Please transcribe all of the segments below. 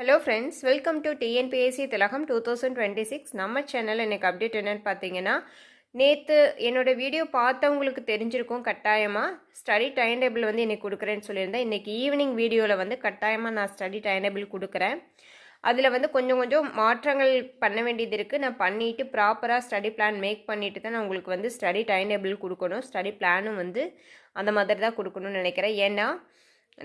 Hello friends welcome to TNPSC Thilagam two thousand twenty six நம்ம channel எனக்கு update என்னன்னு பார்த்தீங்கன்னா நேற்று என்னோட வீடியோ பார்த்தவங்களுக்கு தெரிஞ்சிருக்கும் கட்டாயமாக ஸ்டடி டைம் டேபிள் வந்து இன்றைக்கி கொடுக்குறேன்னு சொல்லியிருந்தேன். இன்றைக்கி ஈவினிங் வீடியோவில் வந்து கட்டாயமாக நான் ஸ்டடி டைம் டேபிள் கொடுக்குறேன். அதில் வந்து கொஞ்சம் கொஞ்சம் மாற்றங்கள் பண்ண வேண்டியது இருக்குது நான் பண்ணிவிட்டு ப்ராப்பராக ஸ்டடி பிளான் மேக் பண்ணிவிட்டு தான் நான் உங்களுக்கு வந்து ஸ்டடி டைம் டேபிள் கொடுக்கணும் ஸ்டடி பிளானும் வந்து அந்த மாதிரி தான் கொடுக்கணும்னு நினைக்கிறேன். ஏன்னா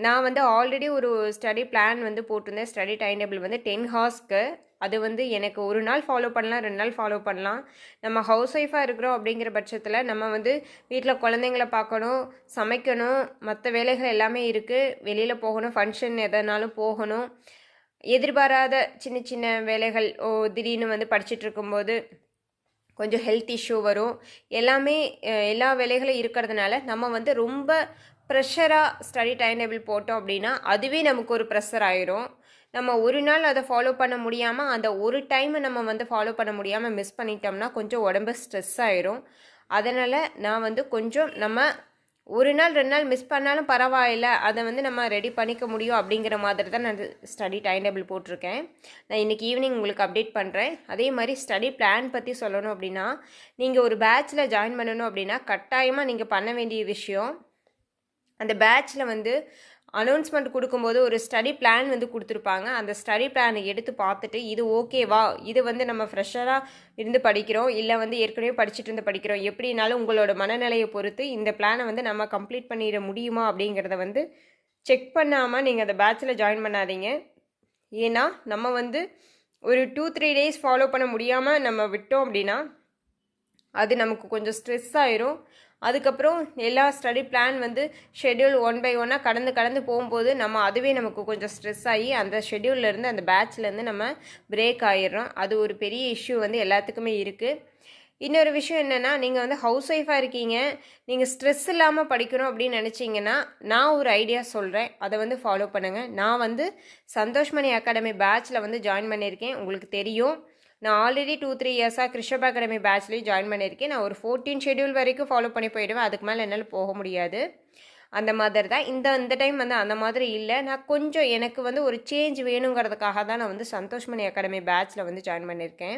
நான் வந்து ஆல்ரெடி ஒரு ஸ்டடி பிளான் வந்து போட்டிருந்தேன். ஸ்டடி டைம் டேபிள் வந்து டென் ஹார்ஸ்க்கு அது வந்து எனக்கு ஒரு நாள் ஃபாலோ பண்ணலாம் ரெண்டு நாள் ஃபாலோ பண்ணலாம். நம்ம ஹவுஸ் ஒய்ஃபாக இருக்கிறோம் அப்படிங்கிற பட்சத்தில் நம்ம வந்து வீட்டில் குழந்தைங்கள பார்க்கணும் சமைக்கணும் மற்ற வேலைகள் எல்லாமே இருக்குது வெளியில் போகணும் ஃபங்க்ஷன் எதனாலும் போகணும். எதிர்பாராத சின்ன சின்ன வேலைகள் ஓ திடீர்னு வந்து படிச்சுட்டு இருக்கும்போது கொஞ்சம் ஹெல்த் இஷ்யூ வரும். எல்லாமே எல்லா வேலைகளும் இருக்கிறதுனால நம்ம வந்து ரொம்ப ப்ரெஷராக ஸ்டடி டைம் டேபிள் போட்டோம் அப்படின்னா அதுவே நமக்கு ஒரு ப்ரெஷர் ஆயிரும். நம்ம ஒரு நாள் அதை ஃபாலோ பண்ண முடியாமல் அந்த ஒரு டைமை நம்ம வந்து ஃபாலோ பண்ண முடியாமல் மிஸ் பண்ணிட்டோம்னா கொஞ்சம் உடம்பு ஸ்ட்ரெஸ் ஆயிரும். அதனால் நான் வந்து கொஞ்சம் நம்ம ஒரு நாள் ரெண்டு நாள் மிஸ் பண்ணாலும் பரவாயில்ல. அதை வந்து நம்ம ரெடி பண்ணிக்க முடியும் அப்படிங்கிற மாதிரி தான் நான் ஸ்டடி டைம் டேபிள் போட்டிருக்கேன். நான் இன்றைக்கி ஈவினிங் உங்களுக்கு அப்டேட் பண்ணுறேன் அதே மாதிரி ஸ்டடி பிளான் பற்றி சொல்லணும் அப்படின்னா நீங்கள் ஒரு பேட்ச்சில் ஜாயின் பண்ணணும் அப்படின்னா கட்டாயமாக நீங்கள் பண்ண வேண்டிய விஷயம் அந்த பேட்ச்சில் வந்து அனௌன்ஸ்மெண்ட் கொடுக்கும்போது ஒரு ஸ்டடி பிளான் வந்து கொடுத்துருப்பாங்க. அந்த ஸ்டடி பிளானை எடுத்து பார்த்துட்டு இது ஓகேவா இது வந்து நம்ம ஃப்ரெஷராக இருந்து படிக்கிறோம். இல்லை வந்து ஏற்கனவே படிச்சுட்டு இருந்து படிக்கிறோம். எப்படினாலும் உங்களோட மனநிலையை பொறுத்து இந்த பிளானை வந்து நம்ம கம்ப்ளீட் பண்ணிட முடியுமா அப்படிங்கிறத வந்து செக் பண்ணாமல் நீங்கள் அந்த பேட்சில் ஜாயின் பண்ணாதீங்க. ஏன்னா நம்ம வந்து ஒரு டூ த்ரீ டேஸ் ஃபாலோ பண்ண முடியாமல் நம்ம விட்டோம் அப்படின்னா அது நமக்கு கொஞ்சம் ஸ்ட்ரெஸ் ஆயிரும். அதுக்கப்புறம் எல்லா ஸ்டடி பிளான் வந்து ஷெட்யூல் ஒன் பை ஒன்னாக கடந்து கடந்து போகும்போது நம்ம அதுவே நமக்கு கொஞ்சம் ஸ்ட்ரெஸ் ஆகி அந்த ஷெடியூல்லேருந்து அந்த பேட்ச்லேருந்து நம்ம பிரேக் ஆயிடுறோம். அது ஒரு பெரிய இஷ்யூ வந்து எல்லாத்துக்குமே இருக்குது இன்னொரு விஷயம் என்னென்னா நீங்கள் வந்து ஹவுஸ் ஒய்ஃபாக இருக்கீங்க. நீங்கள் ஸ்ட்ரெஸ் இல்லாமல் படிக்கணும் அப்படின்னு நினச்சிங்கன்னா நான் ஒரு ஐடியா சொல்கிறேன் அதை வந்து ஃபாலோ பண்ணுங்கள் நான் வந்து சந்தோஷ்மணி அகாடமி பேட்ச்சில் வந்து ஜாயின் பண்ணியிருக்கேன். உங்களுக்கு தெரியும். நான் ஆல்ரெடி டூ த்ரீ இயர்ஸாக கிருஷப் அகாடமி பேட்ச்லேயும் ஜாயின் பண்ணியிருக்கேன். நான் ஒரு ஃபோர்டீன் ஷெட்யூல் வரைக்கும் ஃபாலோ பண்ணி போயிடுவேன். அதுக்கு மேலே என்னால் போக முடியாது. அந்த மாதிரி தான். இந்த இந்த டைம் வந்து அந்த மாதிரி இல்லை. நான் கொஞ்சம் எனக்கு வந்து ஒரு சேஞ்ச் வேணுங்கிறதுக்காக தான் நான் வந்து சந்தோஷ்மணி அகாடமி பேட்ச்சில் வந்து ஜாயின் பண்ணியிருக்கேன்.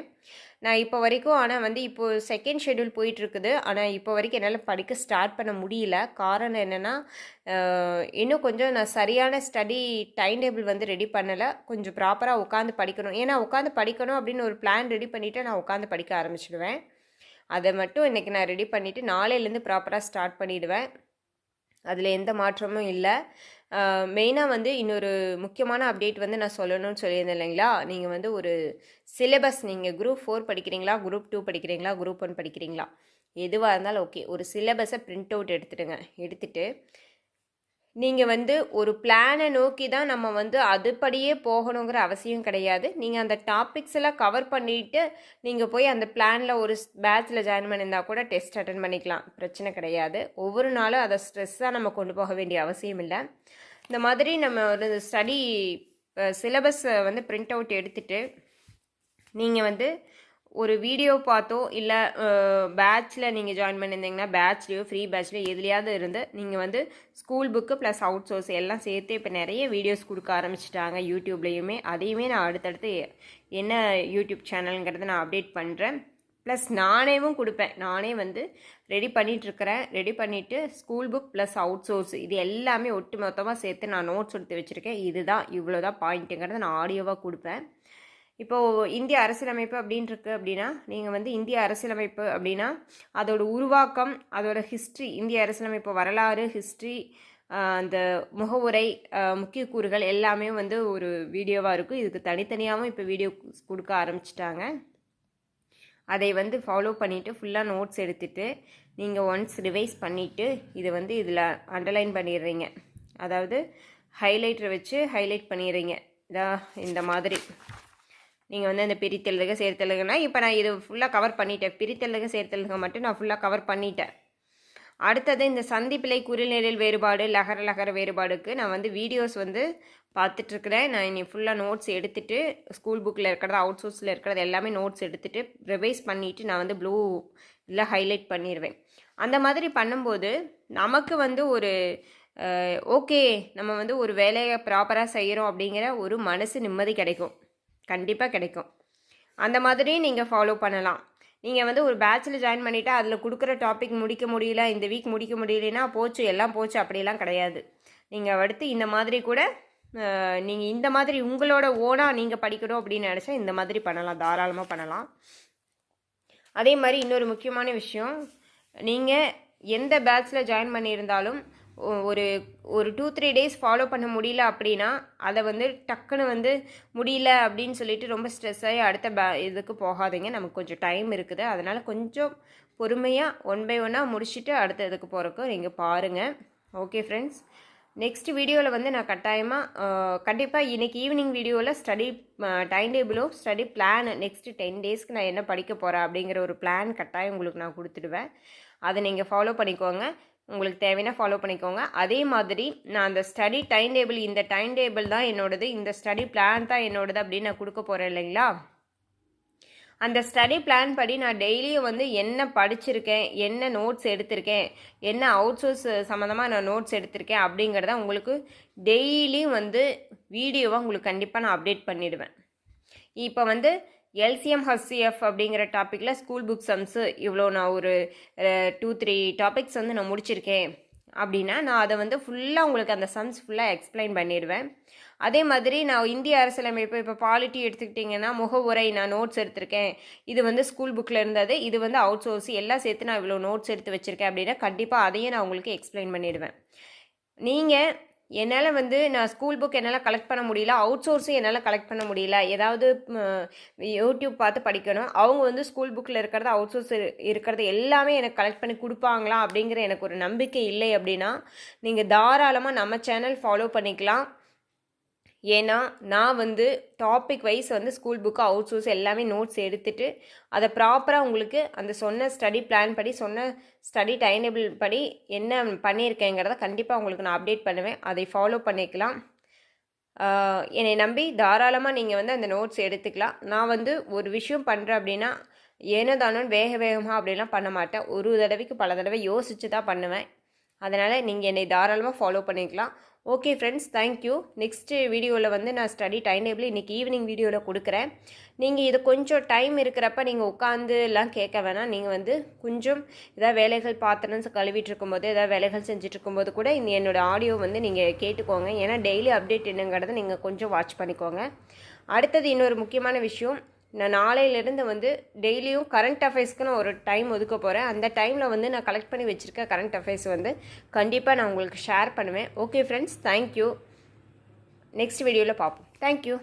நான் இப்போ வரைக்கும் ஆனால் வந்து இப்போது செகண்ட் ஷெட்யூல் போயிட்டுருக்குது. ஆனால் இப்போ வரைக்கும் என்னால் படிக்க ஸ்டார்ட் பண்ண முடியல. காரணம் என்னென்னா இன்னும் கொஞ்சம் நான் சரியான ஸ்டடி டைம் டேபிள் வந்து ரெடி பண்ணலை. கொஞ்சம் ப்ராப்பராக உட்காந்து படிக்கணும். ஏன்னா உட்காந்து படிக்கணும் அப்படின்னு ஒரு பிளான் ரெடி பண்ணிவிட்டு நான் உட்காந்து படிக்க ஆரம்பிச்சிடுவேன். அதை மட்டும் இன்றைக்கி நான் ரெடி பண்ணிவிட்டு நாளையிலேருந்து ப்ராப்பராக ஸ்டார்ட் பண்ணிவிடுவேன் அதில் எந்த மாற்றமும் இல்லை. மெயினாக வந்து இன்னொரு முக்கியமான அப்டேட் வந்து நான் சொல்லணும்னு சொல்லியிருந்தேன் இல்லைங்களா? நீங்கள் வந்து ஒரு சிலபஸ் நீங்கள் குரூப் ஃபோர் படிக்கிறீங்களா? குரூப் டூ படிக்கிறீங்களா? குரூப் ஒன் படிக்கிறீங்களா? எதுவாக இருந்தாலும் ஓகே ஒரு சிலபஸை பிரிண்ட் அவுட் எடுத்துடுங்க. எடுத்துகிட்டு நீங்கள் வந்து ஒரு பிளானை நோக்கி தான் நம்ம வந்து அதுபடியே போகணுங்கிற அவசியம் கிடையாது. நீங்கள் அந்த டாபிக்ஸ் எல்லாம் கவர் பண்ணிவிட்டு நீங்கள் போய் அந்த பிளானில் ஒரு பேட்சில் ஜாயின் பண்ணியிருந்தா கூட டெஸ்ட் அட்டன் பண்ணிக்கலாம். பிரச்சனை கிடையாது. ஒவ்வொரு நாளும் அதை ஸ்ட்ரெஸ்ஸாக நம்ம கொண்டு போக வேண்டிய அவசியம் இல்லை. இந்த மாதிரி நம்ம ஒரு ஸ்டடி சிலபஸை வந்து பிரிண்ட் அவுட் எடுத்துட்டு நீங்கள் வந்து ஒரு வீடியோ பார்த்தோ இல்லை பேட்ச்சில் நீங்கள் ஜாயின் பண்ணியிருந்தீங்கன்னா பேட்ச்லேயோ ஃப்ரீ பேட்ச்லேயோ எதுலையாவது இருந்து நீங்கள் வந்து school book plus out source எல்லாம் சேர்த்து இப்போ நிறைய வீடியோஸ் கொடுக்க ஆரம்பிச்சிட்டாங்க யூடியூப்லேயுமே. அதையுமே நான் அடுத்தடுத்து என்ன யூடியூப் சேனலுங்கிறத நான் அப்டேட் பண்ணுறேன் ப்ளஸ் நானேவும் கொடுப்பேன். நானே வந்து ரெடி பண்ணிகிட்ருக்கிறேன் ரெடி பண்ணிவிட்டு school book plus out source இது எல்லாமே ஒட்டு மொத்தமாக சேர்த்து நான் நோட்ஸ் எடுத்து வச்சுருக்கேன். இதுதான் இவ்வளோ தான் பாயிண்ட்டுங்கிறத நான் ஆடியோவாக கொடுப்பேன். இப்போது இந்திய அரசியலமைப்பு அப்படின்ட்டுருக்கு அப்படின்னா நீங்கள் வந்து இந்திய அரசியலமைப்பு அப்படின்னா அதோட உருவாக்கம் அதோட ஹிஸ்ட்ரி இந்திய அரசியலமைப்பு வரலாறு ஹிஸ்ட்ரி அந்த முகவுரை முக்கிய கூறுகள் எல்லாமே வந்து ஒரு வீடியோவாக இருக்கும். இதுக்கு தனித்தனியாகவும் இப்போ வீடியோ கொடுக்க ஆரம்பிச்சிட்டாங்க. அதை வந்து ஃபாலோ பண்ணிவிட்டு ஃபுல்லாக நோட்ஸ் எடுத்துகிட்டு நீங்கள் ஒன்ஸ் ரிவைஸ் பண்ணிவிட்டு இதை வந்து இதில் அண்டர்லைன் பண்ணிடுறீங்க. அதாவது ஹைலைட்டரை வச்சு ஹைலைட் பண்ணிடுறீங்க. இதா இந்த மாதிரி. நீங்கள் வந்து அந்த பிரித்தெழுதுக சேர்த்தெழுதுனா இப்போ நான் இது ஃபுல்லாக கவர் பண்ணிட்டேன். பிரித்தெழுதுக சேர்த்தெழுதுக மட்டும் நான் ஃபுல்லாக கவர் பண்ணிட்டேன். அடுத்தது இந்த சந்திப்பிலை குறுநிரல் வேறுபாடு லகர லகர வேறுபாடுக்கு நான் வந்து வீடியோஸ் வந்து பார்த்துட்ருக்குறேன். நான் இனி ஃபுல்லாக நோட்ஸ் எடுத்துகிட்டு ஸ்கூல் புக்கில் இருக்கிறது அவுட் சோர்ஸில் இருக்கிறது எல்லாமே நோட்ஸ் எடுத்துகிட்டு ரிவைஸ் பண்ணிவிட்டு நான் வந்து ப்ளூ இல்லை ஹைலைட் பண்ணிடுவேன் அந்த மாதிரி பண்ணும்போது நமக்கு வந்து ஒரு ஓகே நம்ம வந்து ஒரு வேலையை ப்ராப்பராக செய்கிறோம் அப்படிங்கிற ஒரு மனசு நிம்மதி கிடைக்கும். கண்டிப்பாக கிடைக்கும். அந்த மாதிரி நீங்கள் ஃபாலோ பண்ணலாம். நீங்கள் வந்து ஒரு பேட்சில் ஜாயின் பண்ணிவிட்டு அதில் கொடுக்குற டாபிக் முடிக்க முடியல இந்த வீக் முடிக்க முடியலன்னா போச்சு எல்லாம் போச்சு அப்படிலாம் கிடையாது. நீங்கள் அடுத்து இந்த மாதிரி கூட நீங்கள் இந்த மாதிரி உங்களோட ஓனாக நீங்கள் படிக்கணும் அப்படின்னு நினச்சா இந்த மாதிரி பண்ணலாம் தாராளமாக பண்ணலாம். அதே மாதிரி இன்னொரு முக்கியமான விஷயம் நீங்கள் எந்த பேட்ச்சில் ஜாயின் பண்ணியிருந்தாலும் ஒரு ஒரு டூ த்ரீ டேஸ் ஃபாலோ பண்ண முடியல அப்படின்னா அதை வந்து டக்குன்னு வந்து முடியல அப்படின்னு சொல்லிட்டு ரொம்ப ஸ்ட்ரெஸ் ஆகி அடுத்த பே இதுக்கு போகாதீங்க. நமக்கு கொஞ்சம் டைம் இருக்குது. அதனால் கொஞ்சம் பொறுமையாக ஒன் பை ஒன்னாக முடிச்சுட்டு அடுத்த இதுக்கு போகிறக்கும் நீங்கள் பாருங்கள் ஓகே ஃப்ரெண்ட்ஸ் நெக்ஸ்ட் வீடியோவில் வந்து நான் கட்டாயமாக கண்டிப்பாக இன்னைக்கு ஈவினிங் வீடியோவில் ஸ்டடி டைம் டேபிளும் ஸ்டடி பிளான் நெக்ஸ்ட் டென் டேஸ்க்கு நான் என்ன படிக்க போகிறேன் அப்படிங்கிற ஒரு பிளான் கட்டாயம் உங்களுக்கு நான் கொடுத்துடுவேன். அதை நீங்கள் ஃபாலோ பண்ணிக்கோங்க. உங்களுக்கு தேவையான ஃபாலோ பண்ணிக்கோங்க. அதே மாதிரி நான் அந்த ஸ்டடி டைம் டேபிள் இந்த டைம் டேபிள் தான் என்னோடது இந்த ஸ்டடி பிளான் தான் என்னோடது அப்படின்னு நான் கொடுக்க போகிறேன் இல்லைங்களா? அந்த ஸ்டடி பிளான் படி நான் டெய்லியும் வந்து என்ன படிச்சிருக்கேன் என்ன நோட்ஸ் எடுத்திருக்கேன் என்ன அவுட் சோர்ஸ் சம்மந்தமாக நான் நோட்ஸ் எடுத்திருக்கேன் அப்படிங்கிறத உங்களுக்கு டெய்லியும் வந்து வீடியோவாக உங்களுக்கு கண்டிப்பாக நான் அப்டேட் பண்ணிடுவேன். இப்போ வந்து எல்சிஎம் ஹஸ்சிஎஃப் அப்படிங்கிற டாப்பிக்கில் ஸ்கூல் புக் சம்ஸு இவ்வளோ நான் ஒரு டூ த்ரீ டாபிக்ஸ் வந்து நான் முடிச்சிருக்கேன். அப்படின்னா நான் அதை வந்து ஃபுல்லாக உங்களுக்கு அந்த சம்ஸ் ஃபுல்லாக எக்ஸ்பிளைன் பண்ணிடுவேன். அதே மாதிரி நான் இந்திய அரசியலமைப்பு இப்போ பாலிட்டி எடுத்துக்கிட்டிங்கன்னா முகவுரை நான் நோட்ஸ் எடுத்திருக்கேன். இது வந்து ஸ்கூல் புக்கில் இருந்தது. இது வந்து அவுட் சோர்ஸ் எல்லாம் சேர்த்து நான் இவ்வளோ நோட்ஸ் எடுத்து வச்சுருக்கேன் அப்படின்னா கண்டிப்பாக அதையும் நான் உங்களுக்கு எக்ஸ்பிளைன் பண்ணிடுவேன். நீங்கள் என்னால் வந்து நான் ஸ்கூல் புக் என்னால் கலெக்ட் பண்ண முடியல அவுட் சோர்ஸும் என்னால் கலெக்ட் பண்ண முடியல. ஏதாவது யூடியூப் பார்த்து படிக்கணும். அவங்க வந்து ஸ்கூல் புக்கில் இருக்கிறது அவுட் சோர்ஸ் இருக்கிறது எல்லாமே எனக்கு கலெக்ட் பண்ணி கொடுப்பாங்களா அப்படிங்கிற எனக்கு ஒரு நம்பிக்கை இல்லை அப்படின்னா நீங்கள் தாராளமாக நம்ம சேனல் ஃபாலோ பண்ணிக்கலாம். ஏன்னா நான் வந்து டாபிக் வைஸ் வந்து ஸ்கூல் புக்கு அவுட் சோர்ஸ் எல்லாமே நோட்ஸ் எடுத்துட்டு அதை ப்ராப்பராக உங்களுக்கு அந்த சொன்ன ஸ்டடி பிளான் படி சொன்ன ஸ்டடி டைம் டேபிள் படி என்ன பண்ணியிருக்கேங்கிறத கண்டிப்பாக உங்களுக்கு நான் அப்டேட் பண்ணுவேன். அதை ஃபாலோ பண்ணிக்கலாம். என்னை நம்பி தாராளமாக நீங்கள் வந்து அந்த நோட்ஸ் எடுத்துக்கலாம். நான் வந்து ஒரு விஷயம் பண்ணுறேன் அப்படின்னா ஏனோ தானோன்னு வேக வேகமாக அப்படிலாம் பண்ண மாட்டேன். ஒரு தடவைக்கு பல தடவை யோசித்து தான் பண்ணுவேன். அதனால் நீங்கள் என்னை தாராளமாக ஃபாலோ பண்ணிக்கலாம். ஓகே ஃப்ரெண்ட்ஸ் தேங்க்யூ நெக்ஸ்ட்டு வீடியோவில் வந்து நான் ஸ்டடி டைம் டேபிள் இன்றைக்கி ஈவினிங் வீடியோவில் கொடுக்குறேன். நீங்கள் இது கொஞ்சம் டைம் இருக்கிறப்ப நீங்கள் உட்காந்து எல்லாம் கேட்க வேணாம். நீங்கள் வந்து கொஞ்சம் ஏதாவது வேலைகள் பாத்திரம் கழுவிட்டு இருக்கும்போது ஏதாவது வேலைகள் செஞ்சுட்டு இருக்கும்போது கூட இந்த என்னோடய ஆடியோ வந்து நீங்கள் கேட்டுக்கோங்க. ஏன்னா டெய்லி அப்டேட் என்னங்கிறத நீங்கள் கொஞ்சம் வாட்ச் பண்ணிக்கோங்க. அடுத்தது இன்னொரு முக்கியமான விஷயம். நான் நாளையிலேருந்து வந்து டெய்லியும் கரண்ட் அஃபேர்ஸ்க்கு நான் ஒரு டைம் ஒதுக்க போகிறேன் அந்த டைமில் வந்து நான் கலெக்ட் பண்ணி வச்சுருக்க கரண்ட் அஃபேர்ஸ் வந்து கண்டிப்பாக நான் உங்களுக்கு ஷேர் பண்ணுவேன். ஓகே ஃப்ரெண்ட்ஸ் தேங்க்யூ நெக்ஸ்ட் வீடியோவில் பார்ப்போம். தேங்க்யூ